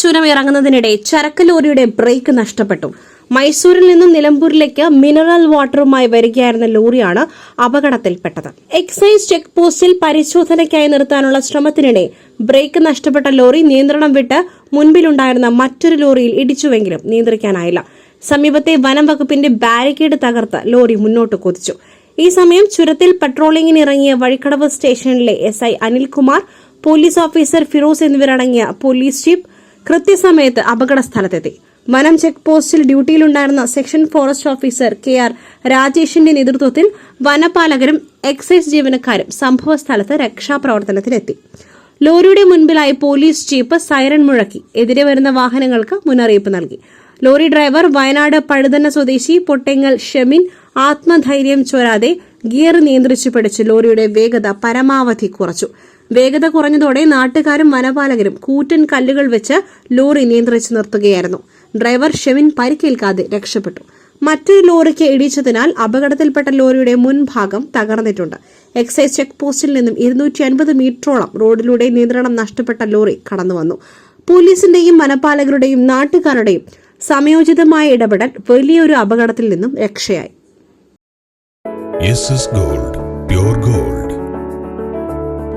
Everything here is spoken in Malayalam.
ചുരം ഇറങ്ങുന്നതിനിടെ ചരക്ക് ലോറിയുടെ ബ്രേക്ക് നഷ്ടപ്പെട്ടു. മൈസൂരിൽ നിന്നും നിലമ്പൂരിലേക്ക് മിനറൽ വാട്ടറുമായി വരികയായിരുന്ന ലോറിയാണ് അപകടത്തിൽപ്പെട്ടത്. എക്സൈസ് ചെക്ക് പോസ്റ്റിൽ പരിശോധനയ്ക്കായി നിർത്താനുള്ള ശ്രമത്തിനിടെ ബ്രേക്ക് നഷ്ടപ്പെട്ട ലോറി നിയന്ത്രണം വിട്ട് മുൻപിലുണ്ടായിരുന്ന മറ്റൊരു ലോറിയിൽ ഇടിച്ചുവെങ്കിലും നിയന്ത്രിക്കാനായില്ല. സമീപത്തെ വനം വകുപ്പിന്റെ ബാരിക്കേഡ് തകർത്ത് ലോറി മുന്നോട്ട് കൊതിച്ചു. ഈ സമയം ചുരത്തിൽ പട്രോളിംഗിന് ഇറങ്ങിയ വഴിക്കടവ് സ്റ്റേഷനിലെ SI Anilkumar police officer Firoz എന്നിവരടങ്ങിയ പോലീസ് ജീപ്പ് കൃത്യസമയത്ത് അപകട സ്ഥലത്തെത്തി വനം ചെക്ക് പോസ്റ്റിൽ ഡ്യൂട്ടിയിലുണ്ടായിരുന്ന section forest officer K R രാജേഷിന്റെ നേതൃത്വത്തിൽ വനപാലകരും എക്സൈസ് ജീവനക്കാരും സംഭവസ്ഥലത്ത് രക്ഷാപ്രവർത്തനത്തിനെത്തി ലോറിയുടെ മുൻപിലായി പോലീസ് ജീപ്പ് സൈറൺ മുഴക്കി. എതിരെ വരുന്ന വാഹനങ്ങൾക്ക് മുന്നറിയിപ്പ് നൽകി. ലോറി ഡ്രൈവർ വയനാട് പഴുതന്ന സ്വദേശി പൊട്ടെങ്ങൽ ഷെമിൻ ആത്മധൈര്യം ചോരാതെ ഗിയർ നിയന്ത്രിച്ചു പിടിച്ച് ലോറിയുടെ വേഗത പരമാവധി കുറച്ചു. വേഗത കുറഞ്ഞതോടെ നാട്ടുകാരും വനപാലകരും കൂറ്റൻ കല്ലുകൾ വെച്ച് ലോറി നിയന്ത്രിച്ചു നിർത്തുകയായിരുന്നു. ഡ്രൈവർ ഷെവിൻ പരിക്കേൽക്കാതെ രക്ഷപ്പെട്ടു. മറ്റൊരു ലോറിക്ക് ഇടിച്ചതിനാൽ അപകടത്തിൽപ്പെട്ട ലോറിയുടെ മുൻഭാഗം തകർന്നിട്ടുണ്ട്. എക്സൈസ് ചെക്ക് പോസ്റ്റിൽ നിന്നും ഇരുന്നൂറ്റി അൻപത് മീറ്ററോളം റോഡിലൂടെ നിയന്ത്രണം നഷ്ടപ്പെട്ട ലോറി കടന്നുവന്നു. പോലീസിന്റെയും വനപാലകരുടെയും നാട്ടുകാരുടെയും സമയോചിതമായ ഇടപെടൽ വലിയൊരു അപകടത്തിൽ നിന്നും രക്ഷയായി. Gold gold